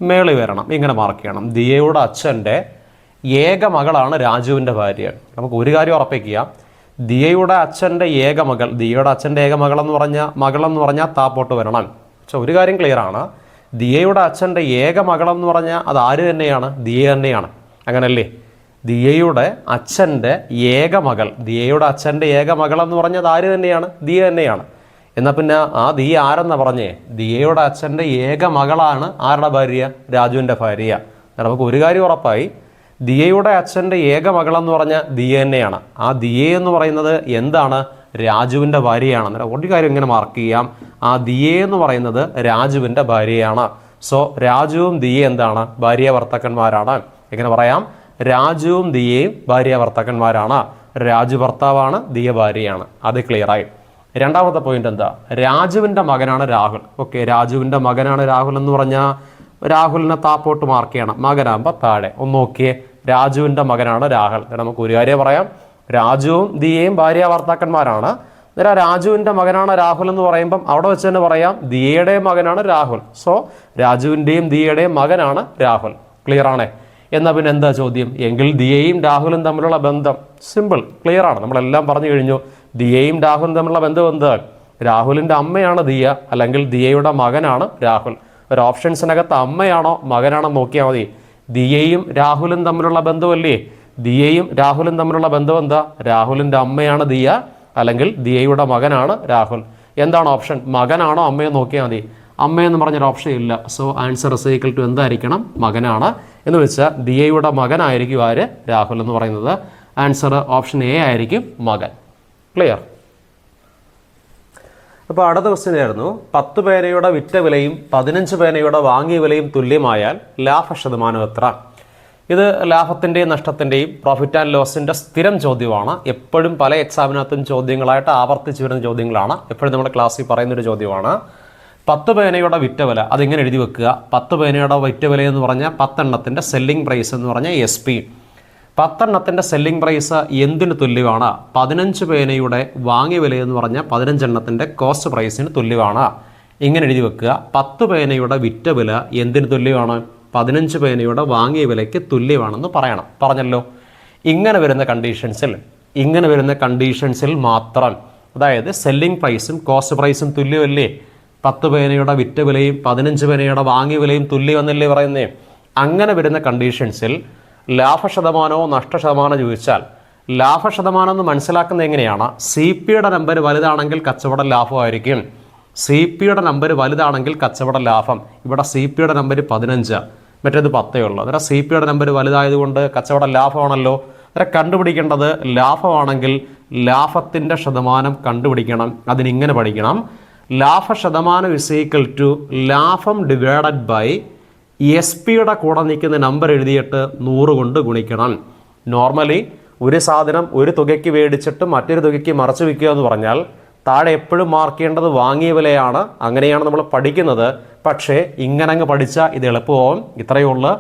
S1: മേളി വരണം. ഇങ്ങനെ മാർക്ക് ചെയ്യണം. ദിയയുടെ അച്ഛന്റെ ഏക മകളാണ് രാജുവിന്റെ ഭാര്യ. നമുക്ക് ഒരു കാര്യം ഉറപ്പിക്കുക. ദിയയുടെ അച്ഛന്റെ ഏക മകൾ ദിയയുടെ അച്ഛന്റെ ഏക മകൾ എന്ന് പറഞ്ഞാൽ മകളെന്ന് പറഞ്ഞാൽ താപ്പോട്ട് വരണം. പക്ഷെ ഒരു കാര്യം ക്ലിയർ ആണ്. ദിയയുടെ അച്ഛന്റെ ഏക മകളെന്ന് പറഞ്ഞാൽ അത് ആര് തന്നെയാണ്? ദിയ തന്നെയാണ്. അങ്ങനല്ലേ? ദിയയുടെ അച്ഛന്റെ ഏക മകൾ ദിയയുടെ അച്ഛന്റെ ഏക മകൾ പറഞ്ഞാൽ അത് ആര് തന്നെയാണ്? ദിയ തന്നെയാണ്. എന്നാൽ പിന്നെ ആ ദിയ ആരെന്നാ പറഞ്ഞേ? ദിയയുടെ അച്ഛന്റെ ഏക മകളാണ് ആരുടെ ഭാര്യ? രാജുവിന്റെ ഭാര്യ. നമുക്ക് ഒരു കാര്യം ഉറപ്പായി. ദിയയുടെ അച്ഛന്റെ ഏക മകളെന്ന് പറഞ്ഞ ദിയ തന്നെയാണ്. ആ ദിയ എന്ന് പറയുന്നത് എന്താണ്? രാജുവിന്റെ ഭാര്യയാണ്. ഒരു കാര്യം ഇങ്ങനെ മാർക്ക് ചെയ്യാം. ആ ദിയ എന്ന് പറയുന്നത് രാജുവിന്റെ ഭാര്യയാണ്. സോ രാജുവും ദിയ എന്താണ്? ഭാര്യ ഭർത്താക്കന്മാരാണ് എങ്ങനെ പറയാം? രാജുവും ദിയയും ഭാര്യ ഭർത്താക്കന്മാരാണ് രാജു ഭർത്താവാണ് ദിയ ഭാര്യയാണ്. അത് ആയി. രണ്ടാമത്തെ പോയിന്റ് എന്താ? രാജുവിന്റെ മകനാണ് രാഹുൽ. ഓക്കെ രാജുവിന്റെ മകനാണ് രാഹുൽ എന്ന് പറഞ്ഞാൽ രാഹുലിനെ താപ്പോട്ട് മാർക്ക് ചെയ്യണം. മകനാകുമ്പോൾ താഴെ. ഒന്ന് നോക്കിയേ. രാജുവിന്റെ മകനാണ് രാഹുൽ. നമുക്ക് ഒരു കാര്യം പറയാം. രാജുവും ദിയയും ഭാര്യ ഭർത്താക്കന്മാരാണ്. അന്നേരം രാജുവിന്റെ മകനാണ് രാഹുൽ എന്ന് പറയുമ്പം അവിടെ വെച്ച് തന്നെ പറയാം. ദിയയുടെ മകനാണ് രാഹുൽ. സോ രാജുവിന്റെയും ദിയയുടെയും മകനാണ് രാഹുൽ. ക്ലിയർ ആണേ? എന്നാ പിന്നെ എന്താ ചോദ്യം? എങ്കിൽ ദിയയും രാഹുലും തമ്മിലുള്ള ബന്ധം സിമ്പിൾ ക്ലിയർ ആണ്. നമ്മളെല്ലാം പറഞ്ഞു കഴിഞ്ഞു. ദിയയും രാഹുലും തമ്മിലുള്ള ബന്ധം എന്താ രാഹുലിന്റെ അമ്മയാണ് ദിയ അല്ലെങ്കിൽ ദിയയുടെ മകനാണ് രാഹുൽ. ഒരു ഓപ്ഷൻസിനകത്ത് അമ്മയാണോ മകനാണോ നോക്കിയാൽ മതി. ദിയയും രാഹുലും തമ്മിലുള്ള ബന്ധമല്ലേ? ദിയയും രാഹുലും തമ്മിലുള്ള ബന്ധം എന്താ? രാഹുലിന്റെ അമ്മയാണ് ദിയ അല്ലെങ്കിൽ ദിയയുടെ മകനാണ് രാഹുൽ. എന്താണ് ഓപ്ഷൻ? മകനാണോ അമ്മയോ നോക്കിയാൽ മതി. അമ്മയെന്ന് പറഞ്ഞൊരു ഓപ്ഷൻ ഇല്ല. സോ ആൻസർ ഇസ് ടു എന്തായിരിക്കണം? മകനാണ്. എന്ന് വെച്ചാൽ ദിയയുടെ മകനായിരിക്കും ആര്? രാഹുൽ എന്ന് പറയുന്നത്. ആൻസർ ഓപ്ഷൻ എ ആയിരിക്കും മകൻ. ക്ലിയർ അപ്പോൾ അടുത്ത ക്വസ്റ്റ്യൻ ആയിരുന്നു. പത്ത് പേനയുടെ വിറ്റ വിലയും പതിനഞ്ച് പേനയുടെ വാങ്ങിയ വിലയും തുല്യമായാൽ ലാഭ ശതമാനം എത്ര? ഇത് ലാഭത്തിന്റെയും നഷ്ടത്തിന്റെയും പ്രോഫിറ്റ് ആൻഡ് ലോസിന്റെ സ്ഥിരം ചോദ്യമാണ്. എപ്പോഴും പല എക്സാമിനകത്തും ചോദ്യങ്ങളായിട്ട് ആവർത്തിച്ചു വരുന്ന ചോദ്യങ്ങളാണ്. എപ്പോഴും നമ്മുടെ ക്ലാസ്സിൽ പറയുന്നൊരു ചോദ്യമാണ്. പത്ത് പേനയുടെ വിറ്റ വില അതിങ്ങനെ എഴുതി വെക്കുക? പത്ത് പേനയുടെ വിറ്റ വില എന്ന് പറഞ്ഞാൽ പത്തെണ്ണത്തിന്റെ സെല്ലിംഗ് പ്രൈസ് എന്ന് പറഞ്ഞാൽ എസ് പി പത്തെണ്ണത്തിന്റെ സെല്ലിംഗ് പ്രൈസ് എന്തിന് തുല്യമാണ്? പതിനഞ്ച് പേനയുടെ വാങ്ങിയ വില എന്ന് പറഞ്ഞാൽ പതിനഞ്ചെണ്ണത്തിന്റെ കോസ്റ്റ് പ്രൈസിന് തുല്യമാണ്. ഇങ്ങനെ എഴുതി വെക്കുക. പത്ത് പേനയുടെ വിറ്റ വില എന്തിന് തുല്യമാണ്? പതിനഞ്ച് പേനയുടെ വാങ്ങിയ വിലയ്ക്ക് തുല്യമാണെന്ന് പറയണം. പറഞ്ഞല്ലോ. ഇങ്ങനെ വരുന്ന കണ്ടീഷൻസിൽ ഇങ്ങനെ വരുന്ന കണ്ടീഷൻസിൽ മാത്രം അതായത് സെല്ലിംഗ് പ്രൈസും കോസ്റ്റ് പ്രൈസും തുല്യമല്ലേ? പത്ത് പേനയുടെ വിറ്റ വിലയും പതിനഞ്ച് പേനയുടെ വാങ്ങിയ വിലയും തുല്യമെന്നല്ലേ പറയുന്നേ? അങ്ങനെ വരുന്ന കണ്ടീഷൻസിൽ ലാഭശതമാനമോ നഷ്ടശതമാനമോ ചോദിച്ചാൽ ലാഭശതമാനം എന്ന് മനസ്സിലാക്കുന്നത് എങ്ങനെയാണ്? സി പിയുടെ നമ്പർ വലുതാണെങ്കിൽ കച്ചവട ലാഭമായിരിക്കും. സി പിയുടെ നമ്പർ വലുതാണെങ്കിൽ കച്ചവട ലാഭം. ഇവിടെ സി പിയുടെ നമ്പർ പതിനഞ്ച്. മറ്റേത് പത്തേ ഉള്ളൂ. അന്നേരം സി പിയുടെ നമ്പർ വലുതായതുകൊണ്ട് കച്ചവട ലാഭമാണല്ലോ. അന്നേരം കണ്ടുപിടിക്കേണ്ടത് ലാഭമാണെങ്കിൽ ലാഭത്തിന്റെ ശതമാനം കണ്ടുപിടിക്കണം. അതിനിങ്ങനെ പഠിക്കണം. ലാഭ ശതമാനം ഇസ് ഈക്വൽ ടു ലാഭം ഡിവൈഡഡ് ബൈ എസ് പിയുടെ കൂടെ നിൽക്കുന്ന നമ്പർ എഴുതിയിട്ട് നൂറ് കൊണ്ട് ഗുണിക്കണം. നോർമലി ഒരു സാധനം ഒരു തുകയ്ക്ക് മേടിച്ചിട്ട് മറ്റൊരു തുകയ്ക്ക് മറച്ചു വിൽക്കുക എന്ന് പറഞ്ഞാൽ താഴെ എപ്പോഴും മാർക്ക് ചെയ്യേണ്ടത് വാങ്ങിയ വിലയാണ്. അങ്ങനെയാണ് നമ്മൾ പഠിക്കുന്നത്. പക്ഷേ ഇങ്ങനെ അങ്ങ് പഠിച്ചാൽ ഇത് എളുപ്പമാവും. ഇത്രയേ ഉള്ളൂ.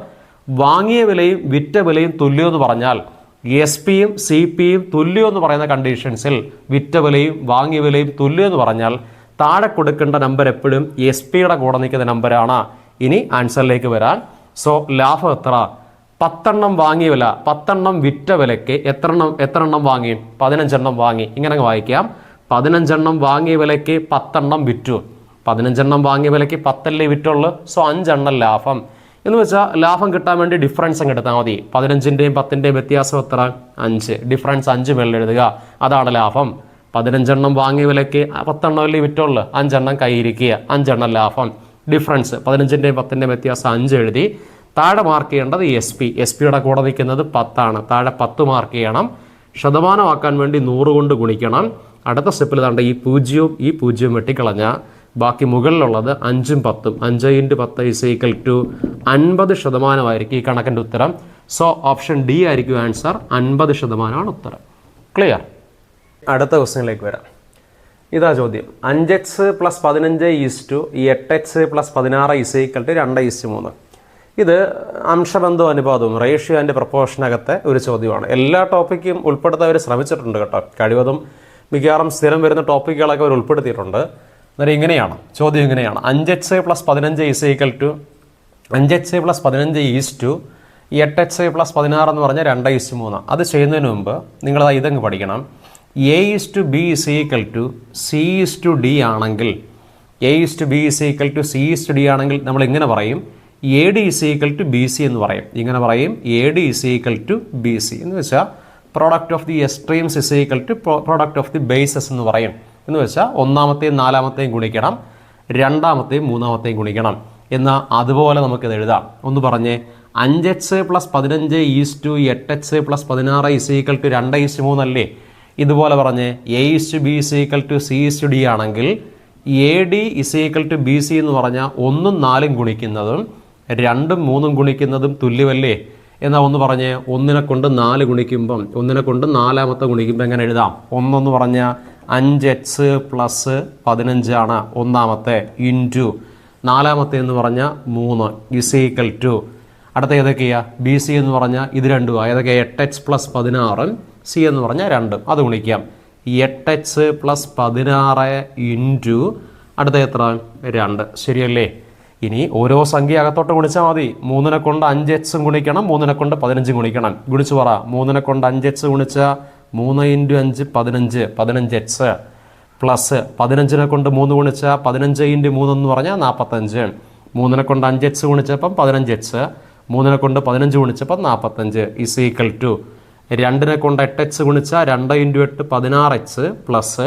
S1: വാങ്ങിയ വിലയും വിറ്റ വിലയും തുല്യം എന്ന് പറഞ്ഞാൽ എസ് പിയും സി പിയും തുല്യം എന്ന് പറയുന്ന കണ്ടീഷൻസിൽ വിറ്റ വിലയും വാങ്ങിയ വിലയും തുല്യം എന്ന് പറഞ്ഞാൽ താഴെ കൊടുക്കേണ്ട നമ്പർ എപ്പോഴും എസ് പിയുടെ കൂടെ നിൽക്കുന്ന നമ്പറാണ് ഇനി ആൻസറിലേക്ക് വരാൻ. സോ ലാഭം എത്ര? പത്തെണ്ണം വാങ്ങിയ വില പത്തെണ്ണം വിറ്റ വിലയ്ക്ക് എത്ര എണ്ണം എത്ര എണ്ണം വാങ്ങി? പതിനഞ്ചെണ്ണം വാങ്ങി. ഇങ്ങനെ വായിക്കാം. പതിനഞ്ചെണ്ണം വാങ്ങിയ വിലയ്ക്ക് പത്തെണ്ണം വിറ്റു. പതിനഞ്ചെണ്ണം വാങ്ങിയ വിലയ്ക്ക് പത്തല്ലേ വിറ്റുള്ളൂ? സോ അഞ്ചെണ്ണം ലാഭം. എന്ന് വെച്ചാൽ ലാഭം കിട്ടാൻ വേണ്ടി ഡിഫറൻസ് അങ്ങ് എടുത്താൽ മതി. പതിനഞ്ചിന്റെയും പത്തിന്റെയും വ്യത്യാസം എത്ര? അഞ്ച്. ഡിഫറൻസ് അഞ്ച് മേളിൽ എഴുതുക. അതാണ് ലാഭം. പതിനഞ്ചെണ്ണം വാങ്ങിയ വിലയ്ക്ക് പത്തെണ്ണം അല്ലേ വിറ്റുള്ളൂ? അഞ്ചെണ്ണം കൈയിരിക്കുക അഞ്ചെണ്ണം ലാഭം. ഡിഫറൻസ്. പതിനഞ്ചിന്റെയും പത്തിന്റെയും വ്യത്യാസം അഞ്ച് എഴുതി. താഴെ മാർക്ക് ചെയ്യേണ്ടത് എസ് പി എസ് പിയുടെ കൂടെ നിൽക്കുന്നത് പത്താണ്. താഴെ പത്ത് മാർക്ക് ചെയ്യണം. ശതമാനമാക്കാൻ വേണ്ടി നൂറ് കൊണ്ട് ഗുണിക്കണം. അടുത്ത സ്റ്റെപ്പിൽ താണ്ട ഈ പൂജ്യവും ഈ പൂജ്യവും വെട്ടിക്കളഞ്ഞ ബാക്കി മുകളിലുള്ളത് അഞ്ചും പത്തും. അഞ്ച് ഇന്റു പത്ത് ഇസ് ഈക്വൽ ടു അൻപത് ശതമാനമായിരിക്കും ഈ കണക്കിന്റെ ഉത്തരം. സോ ഓപ്ഷൻ ഡി ആയിരിക്കും ആൻസർ അൻപത് ശതമാനമാണ് ഉത്തരം. ക്ലിയർ അടുത്ത ക്വസ്റ്റ്യനിലേക്ക് വരാം. ഇതാ ചോദ്യം. അഞ്ച് എക്സ് പ്ലസ് പതിനഞ്ച് ഈസ് ടു എട്ട് എക്സ് പ്ലസ് പതിനാറ് ഈസ് ഈക്വൽ ടു രണ്ട് ഈസ് മൂന്ന്. ഇത് അംശബന്ധവും അനുപാതവും റേഷ്യോ ആൻഡ് പ്രപ്പോർഷനകത്തെ ഒരു ചോദ്യമാണ്. എല്ലാ ടോപ്പിക്കും ഉൾപ്പെടുത്താൻ അവർ ശ്രമിച്ചിട്ടുണ്ട് കേട്ടോ. കഴിവതും മിക്കവാറും സ്ഥിരം വരുന്ന ടോപ്പിക്കുകളൊക്കെ അവർ ഉൾപ്പെടുത്തിയിട്ടുണ്ട്. അന്നേരം ഇങ്ങനെയാണ്. ചോദ്യം ഇങ്ങനെയാണ്. അഞ്ച് എക്സ് പ്ലസ് പതിനഞ്ച് ഈസ് ഈക്വൽ ടു അഞ്ച് എക്സ് പ്ലസ് പതിനഞ്ച് ഈസ് ടു എട്ട് എക്സ് പ്ലസ് പതിനാറ് എന്ന് പറഞ്ഞാൽ രണ്ട് ഈസ് മൂന്ന്. അത് ചെയ്യുന്നതിന് മുമ്പ് നിങ്ങളത് ഇതങ്ങ് പഠിക്കണം. A is to B is equal to C is to D ആണെങ്കിൽ A is to B is equal to C is to D ആണെങ്കിൽ നമ്മൾ ഇങ്ങനെ പറയും. A D is equal to B C എന്ന് പറയും. ഇങ്ങനെ പറയും. A D is equal to B C എന്ന് വെച്ചാൽ product of the extremes is equal to product of the bases എന്ന് പറയും. എന്ന് വെച്ചാൽ ഒന്നാമത്തെയും നാലാമത്തെയും ഗുണിക്കണം രണ്ടാമത്തെയും മൂന്നാമത്തെയും ഗുണിക്കണം. എന്നാൽ അതുപോലെ നമുക്കിത് എഴുതാം. ഒന്ന് പറഞ്ഞേ അഞ്ച് എച്ച് പ്ലസ് പതിനഞ്ച് ഈസ് ടു എട്ട് എച്ച് പ്ലസ് പതിനാറ് ഇസ് ഈക്വൽ ടു രണ്ട് ഈസ് മൂന്നല്ലേ? ഇതുപോലെ പറഞ്ഞ് a is to b is equal to c is to d ആണെങ്കിൽ a d is equal to b c എന്ന് പറഞ്ഞാൽ ഒന്നും നാലും ഗുണിക്കുന്നതും രണ്ടും മൂന്നും ഗുണിക്കുന്നതും തുല്യമല്ലേ? എന്നാൽ ഒന്ന് പറഞ്ഞ് ഒന്നിനെ കൊണ്ട് നാല് ഗുണിക്കുമ്പം ഒന്നിനെ കൊണ്ട് നാലാമത്തെ ഗുണിക്കുമ്പോൾ എങ്ങനെ എഴുതാം? ഒന്നെന്ന് പറഞ്ഞാൽ അഞ്ച് എക്സ് പ്ലസ് പതിനഞ്ചാണ് ഒന്നാമത്തെ ഇന്റു നാലാമത്തെ എന്ന് പറഞ്ഞാൽ മൂന്ന് ഇസ് ഈക്വൽ ടു അടുത്ത ഏതൊക്കെയാണ് ബി സി എന്ന് പറഞ്ഞാൽ ഇത് രണ്ടുമാണ് ഏതൊക്കെയാണ് എട്ട് എക്സ് പ്ലസ് പതിനാറും സി എന്ന് പറഞ്ഞാൽ രണ്ട്. അത് ഗുണിക്കാം. എട്ട് എക്സ് പ്ലസ് പതിനാറ് ഇന്റു അടുത്ത എത്ര? രണ്ട്. ശരിയല്ലേ? ഇനി ഓരോ സംഖ്യ അകത്തോട്ട് ഗുണിച്ചാൽ മതി. മൂന്നിനെ കൊണ്ട് അഞ്ച് എക്സും ഗുണിക്കണം മൂന്നിനെ കൊണ്ട് പതിനഞ്ച് ഗുണിക്കണം. ഗുണിച്ച് പറ. മൂന്നിനെ കൊണ്ട് അഞ്ച് എച്ച് ഗുണിച്ചാൽ മൂന്ന് ഇന്റു അഞ്ച് പതിനഞ്ച്. പതിനഞ്ച് എച്ച് പ്ലസ് പതിനഞ്ചിനെ കൊണ്ട് മൂന്ന് ഗുണിച്ചാൽ പതിനഞ്ച് ഇന്റു മൂന്നെന്ന് പറഞ്ഞാൽ നാൽപ്പത്തഞ്ച് മൂന്നിനെ കൊണ്ട് അഞ്ച് എച്ച് ഗുണിച്ചപ്പം പതിനഞ്ച് എച്ച് മൂന്നിനെ കൊണ്ട് പതിനഞ്ച് ഗുണിച്ചപ്പം നാൽപ്പത്തഞ്ച് ഇസ് ഈക്വൽ ടു രണ്ടിനെ കൊണ്ട് എട്ട് എക്സ് ഗുണിച്ചാൽ രണ്ട് ഇന്റു എട്ട് പതിനാറ് എക്സ് പ്ലസ്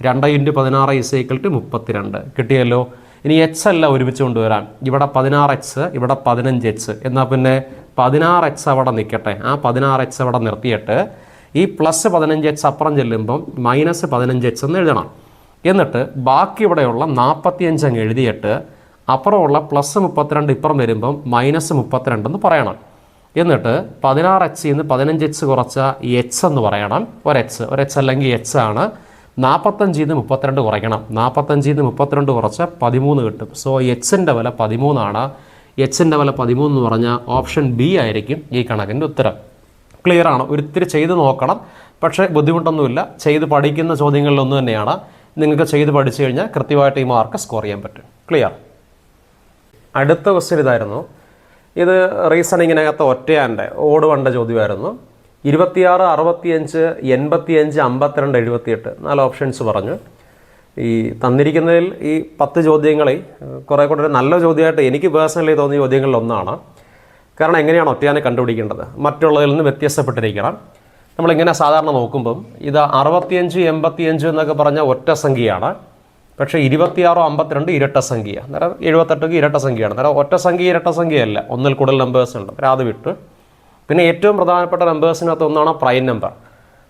S1: രണ്ട് ഇന്റു പതിനാറ് ഇസ് ഈക്വൽ ടു മുപ്പത്തിരണ്ട്. കിട്ടിയല്ലോ? ഇനി എച്ച് അല്ല ഒരുമിച്ച് കൊണ്ടുവരാം ഇവിടെ പതിനാറ് എക്സ് ഇവിടെ പതിനഞ്ച് എക്സ് എന്നാൽ പിന്നെ പതിനാറ് എക്സ് അവിടെ നിൽക്കട്ടെ ആ പതിനാറ് എക്സ് അവിടെ നിർത്തിയിട്ട് ഈ പ്ലസ് പതിനഞ്ച് എക്സ് അപ്പുറം ചെല്ലുമ്പം മൈനസ് പതിനഞ്ച് എക്സ് എന്ന് എഴുതണം. എന്നിട്ട് ബാക്കി ഇവിടെയുള്ള നാൽപ്പത്തിയഞ്ച് അങ്ങ് എഴുതിയിട്ട് അപ്പുറമുള്ള പ്ലസ് മുപ്പത്തിരണ്ട് ഇപ്പുറം വരുമ്പം മൈനസ് മുപ്പത്തിരണ്ടെന്ന് പറയണം. എന്നിട്ട് പതിനാറ് എച്ച് നിന്ന് പതിനഞ്ച് എച്ച് കുറച്ച എച്ച് എന്ന് പറയണം. ഒരു എച്ച് അല്ലെങ്കിൽ എച്ച് ആണ്. നാൽപ്പത്തഞ്ചിൽ നിന്ന് മുപ്പത്തിരണ്ട് കുറയ്ക്കണം. നാൽപ്പത്തഞ്ചിൽ നിന്ന് മുപ്പത്തിരണ്ട് കുറച്ച പതിമൂന്ന് കിട്ടും. സോ എച്ചിന്റെ വില പതിമൂന്നാണ്. എച്ചിന്റെ വില പതിമൂന്ന് എന്ന് പറഞ്ഞാൽ ഓപ്ഷൻ ബി ആയിരിക്കും ഈ കണക്കിന്റെ ഉത്തരം. ക്ലിയർ ആണ്. ഒരിത്തിരി ചെയ്ത് നോക്കണം. പക്ഷേ ബുദ്ധിമുട്ടൊന്നുമില്ല. ചെയ്ത് പഠിക്കുന്ന ചോദ്യങ്ങളിലൊന്നു തന്നെയാണ്. നിങ്ങൾക്ക് ചെയ്ത് പഠിച്ചു കഴിഞ്ഞാൽ കൃത്യമായിട്ട് ഈ മാർക്ക് സ്കോർ ചെയ്യാൻ പറ്റും. ക്ലിയർ അടുത്ത ക്വസ്റ്റ്യൻ ഇതായിരുന്നു. ഇത് റീസണിങ്ങിനകത്ത് ഒറ്റയാന്റെ ഓട് വണ്ട ചോദ്യമായിരുന്നു. ഇരുപത്തിയാറ് അറുപത്തിയഞ്ച് എൺപത്തിയഞ്ച് അമ്പത്തിരണ്ട് എഴുപത്തിയെട്ട് നാല് ഓപ്ഷൻസ് പറഞ്ഞു. ഈ തന്നിരിക്കുന്നതിൽ ഈ പത്ത് ചോദ്യങ്ങളിൽ കുറേ കൂടെ ഒരു നല്ല ചോദ്യമായിട്ട് എനിക്ക് പേഴ്സണലി തോന്നിയ ചോദ്യങ്ങളിൽ ഒന്നാണ്. കാരണം എങ്ങനെയാണ് ഒറ്റയാനെ കണ്ടുപിടിക്കേണ്ടത്? മറ്റുള്ളതിൽ നിന്ന് വ്യത്യസ്തപ്പെട്ടിരിക്കണം. നമ്മളിങ്ങനെ സാധാരണ നോക്കുമ്പം ഇത് അറുപത്തിയഞ്ച് എൺപത്തിയഞ്ച് എന്നൊക്കെ പറഞ്ഞ ഒറ്റ സംഖ്യയാണ്. പക്ഷേ ഇരുപത്തിയാറോ അമ്പത്തിരണ്ട് ഇരട്ട സംഖ്യ. അന്നേരം എഴുപത്തെട്ടൊക്കെ ഇരട്ട സംഖ്യയാണ്. അന്നേരം ഒറ്റ സംഖ്യ ഇരട്ട സംഖ്യയല്ല. ഒന്നിൽ കൂടുതൽ നമ്പേഴ്സ് ഉണ്ട്. അന്നേരം അത് വിട്ട്. പിന്നെ ഏറ്റവും പ്രധാനപ്പെട്ട നമ്പേഴ്സിനകത്ത് ഒന്നാണ് പ്രൈം നമ്പർ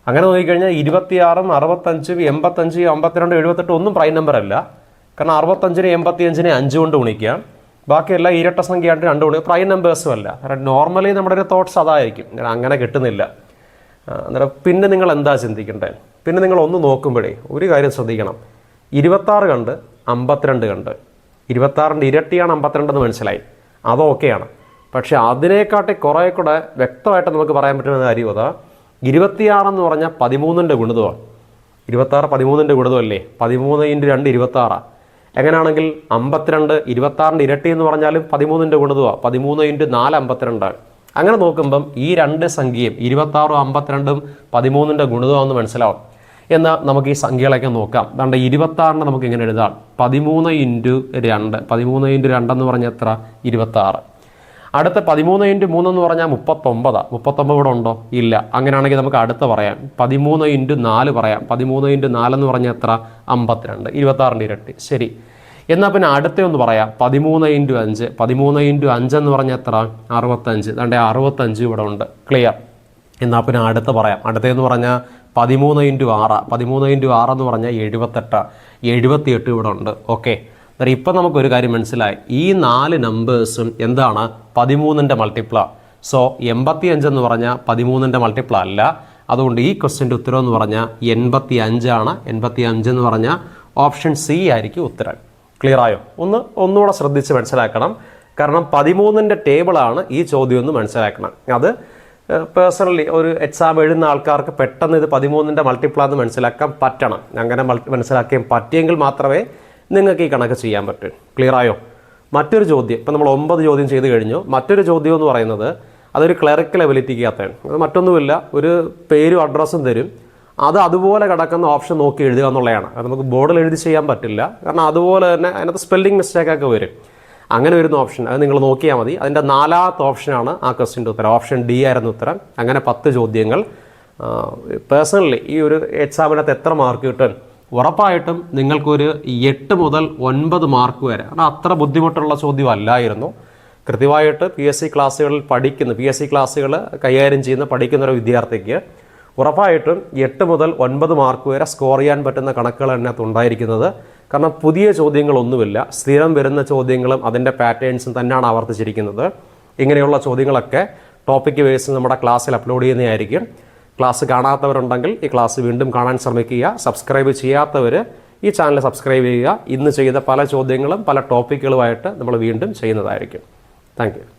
S1: അങ്ങനെ നോക്കിക്കഴിഞ്ഞാൽ ഇരുപത്തിയാറും അറുപത്തഞ്ചും എൺപത്തഞ്ച് അമ്പത്തിരണ്ട് എഴുപത്തെട്ട് ഒന്നും പ്രൈം നമ്പർ അല്ല. കാരണം അറുപത്തഞ്ചിനെ എൺപത്തിയഞ്ചിനെ അഞ്ച് കൊണ്ട് ഗുണിക്കാം ബാക്കിയെല്ലാം ഇരട്ട സംഖ്യയായിട്ട് രണ്ട് ഗുണിക്കുക പ്രൈം നമ്പേഴ്സും അല്ല. കാരണം നോർമലി നമ്മുടെ ഒരു തോട്ട്സ് അതായിരിക്കും. അങ്ങനെ കിട്ടുന്നില്ല. അന്നേരം പിന്നെ നിങ്ങൾ എന്താ ചിന്തിക്കേണ്ടത് പിന്നെ നിങ്ങൾ ഒന്ന് നോക്കുമ്പോഴേ ഒരു കാര്യം ശ്രദ്ധിക്കണം. ഇരുപത്താറ് കണ്ട് അമ്പത്തിരണ്ട് കണ്ട്. ഇരുപത്താറിന്റെ ഇരട്ടിയാണ് അമ്പത്തിരണ്ടെന്ന് മനസ്സിലായി. അതൊക്കെയാണ് പക്ഷേ അതിനേക്കാട്ടി കുറേ കൂടെ വ്യക്തമായിട്ട് നമുക്ക് പറയാൻ പറ്റുന്ന കാര്യം അതാ. ഇരുപത്തിയാറെന്ന് പറഞ്ഞാൽ പതിമൂന്നിന്റെ ഗുണിതമാണ് ഇരുപത്താറ് പതിമൂന്നിന്റെ ഗുണിതമല്ലേ? പതിമൂന്ന് ഇന്റു രണ്ട് ഇരുപത്താറാണ് എങ്ങനെയാണെങ്കിൽ അമ്പത്തിരണ്ട് ഇരുപത്താറിന്റെ ഇരട്ടി എന്ന് പറഞ്ഞാലും പതിമൂന്നിന്റെ ഗുണിതമാണ് പതിമൂന്ന് ഇന്റു നാല് അമ്പത്തിരണ്ടാണ്. അങ്ങനെ നോക്കുമ്പം ഈ രണ്ട് സംഖ്യയും ഇരുപത്താറും അമ്പത്തിരണ്ടും പതിമൂന്നിന്റെ ഗുണിതമാണെന്ന് മനസ്സിലാവും. എന്നാൽ നമുക്ക് ഈ സംഖ്യകളൊക്കെ നോക്കാം. അതുകൊണ്ട് ഇരുപത്താറിന് നമുക്ക് ഇങ്ങനെ എഴുതാം. പതിമൂന്ന് ഇന്റു രണ്ട്. പതിമൂന്ന് ഇന്റു രണ്ടെന്ന് പറഞ്ഞാൽ എത്ര? ഇരുപത്താറ്. അടുത്ത പതിമൂന്ന് ഇന്റു മൂന്നെന്ന് പറഞ്ഞാൽ മുപ്പത്തൊമ്പതാണ് മുപ്പത്തൊമ്പത് ഇവിടെ ഉണ്ടോ? ഇല്ല. അങ്ങനെയാണെങ്കിൽ നമുക്ക് അടുത്ത പറയാം. പതിമൂന്ന് ഇന്റു നാല് പറയാം. പതിമൂന്ന് ഇന്റു നാലെന്ന് പറഞ്ഞാൽ എത്ര? അമ്പത്തിരണ്ട്. ഇരുപത്താറിന്റെ ഇരട്ടി. ശരി. എന്നാൽ പിന്നെ അടുത്ത ഒന്ന് പറയാം. പതിമൂന്ന് ഇന്റു അഞ്ച്. പതിമൂന്ന് ഇന്റു അഞ്ചെന്ന് പറഞ്ഞാൽ എത്ര? അറുപത്തഞ്ച്. അതുകൊണ്ട് അറുപത്തഞ്ച് ഇവിടെ ഉണ്ട്. ക്ലിയർ. എന്നാൽ പിന്നെ അടുത്ത പറയാം. അടുത്തതെന്ന് പറഞ്ഞാൽ പതിമൂന്ന് ഇന്റു ആറ് പതിമൂന്ന് ഇന്റു ആറ് എന്ന് പറഞ്ഞാൽ എഴുപത്തെട്ട് എഴുപത്തിയെട്ട് ഇവിടെ ഉണ്ട്. ഓക്കെ. അന്നേരം ഇപ്പം നമുക്കൊരു കാര്യം മനസ്സിലായി. ഈ നാല് നമ്പേഴ്സും എന്താണ്? പതിമൂന്നിന്റെ മൾട്ടിപ്ല സോ എൺപത്തി അഞ്ചെന്ന് പറഞ്ഞാൽ പതിമൂന്നിന്റെ മൾട്ടിപ്ല അല്ല. അതുകൊണ്ട് ഈ ക്വസ്റ്റ്യന്റെ ഉത്തരം എന്ന് പറഞ്ഞാൽ എൺപത്തി അഞ്ചാണ് എൺപത്തി അഞ്ചെന്ന് പറഞ്ഞാൽ ഓപ്ഷൻ സി ആയിരിക്കും ഉത്തരം. ക്ലിയർ ആയോ? ഒന്ന് ഒന്നുകൂടെ ശ്രദ്ധിച്ച് മനസ്സിലാക്കണം. കാരണം പതിമൂന്നിന്റെ ടേബിളാണ് ഈ ചോദ്യം ഒന്ന് മനസ്സിലാക്കണം. അത് പേഴ്സണലി ഒരു എക്സാം എഴുതുന്ന ആൾക്കാർക്ക് പെട്ടെന്ന് ഇത് പതിമൂന്നിന്റെ മൾട്ടിപ്ലാന്ന് മനസ്സിലാക്കാൻ പറ്റണം. അങ്ങനെ മൾട്ടി മനസ്സിലാക്കിയാൽ പറ്റിയെങ്കിൽ മാത്രമേ നിങ്ങൾക്ക് ഈ കണക്ക് ചെയ്യാൻ പറ്റൂ. ക്ലിയർ ആയോ? മറ്റൊരു ചോദ്യം. ഇപ്പം നമ്മൾ ഒമ്പത് ചോദ്യം ചെയ്ത് കഴിഞ്ഞു. മറ്റൊരു ചോദ്യം എന്ന് പറയുന്നത് അതൊരു ക്ലറിക്കൽ എബിലിറ്റിക്കകത്താണ് അത് മറ്റൊന്നുമില്ല. ഒരു പേരും അഡ്രസ്സും തരും. അത് അതുപോലെ കിടക്കുന്ന ഓപ്ഷൻ നോക്കി എഴുതുക എന്നുള്ളതാണ്. അത് നമുക്ക് ബോർഡിൽ എഴുതി ചെയ്യാൻ പറ്റില്ല. കാരണം അതുപോലെ തന്നെ അതിനകത്ത് സ്പെല്ലിംഗ് മിസ്റ്റേക്കൊക്കെ വരും. അങ്ങനെ വരുന്ന ഓപ്ഷൻ അത് നിങ്ങൾ നോക്കിയാൽ മതി. അതിന്റെ നാലാമത്തെ ഓപ്ഷനാണ് ആ ക്വസ്റ്റിന്റെ ഉത്തരം. ഓപ്ഷൻ ഡി ആയിരുന്നു ഉത്തരം. അങ്ങനെ പത്ത് ചോദ്യങ്ങൾ. പേഴ്സണലി ഈ ഒരു എക്സാമിനകത്ത് എത്ര മാർക്ക് കിട്ടും? ഉറപ്പായിട്ടും നിങ്ങൾക്കൊരു എട്ട് മുതൽ ഒൻപത് മാർക്ക് വരെ. കാരണം അത്ര ബുദ്ധിമുട്ടുള്ള ചോദ്യം അല്ലായിരുന്നു. കൃത്യമായിട്ട് പി എസ് സി ക്ലാസ്സുകളിൽ പഠിക്കുന്ന പി എസ് സി ക്ലാസ്സുകൾ കൈകാര്യം ചെയ്യുന്ന പഠിക്കുന്ന ഒരു വിദ്യാർത്ഥിക്ക് ഉറപ്പായിട്ടും എട്ട് മുതൽ ഒൻപത് മാർക്ക് വരെ സ്കോർ ചെയ്യാൻ പറ്റുന്ന കണക്കുകൾ അതിനകത്ത് ഉണ്ടായിരിക്കുന്നത്. കാരണം പുതിയ ചോദ്യങ്ങളൊന്നുമില്ല. സ്ഥിരം വരുന്ന ചോദ്യങ്ങളും അതിന്റെ പാറ്റേൺസും തന്നെയാണ് ആവർത്തിച്ചിരിക്കുന്നത്. ഇങ്ങനെയുള്ള ചോദ്യങ്ങളൊക്കെ ടോപ്പിക് വേസ് നമ്മുടെ ക്ലാസ്സിൽ അപ്ലോഡ് ചെയ്യുന്നതായിരിക്കും. ക്ലാസ് കാണാത്തവരുണ്ടെങ്കിൽ ഈ ക്ലാസ് വീണ്ടും കാണാൻ ശ്രമിക്കുക. സബ്സ്ക്രൈബ് ചെയ്യാത്തവർ ഈ ചാനൽ സബ്സ്ക്രൈബ് ചെയ്യുക. ഇന്ന് ചെയ്ത പല ചോദ്യങ്ങളും പല ടോപ്പിക്കുകളുമായിട്ട് നമ്മൾ വീണ്ടും ചെയ്യുന്നതായിരിക്കും. താങ്ക്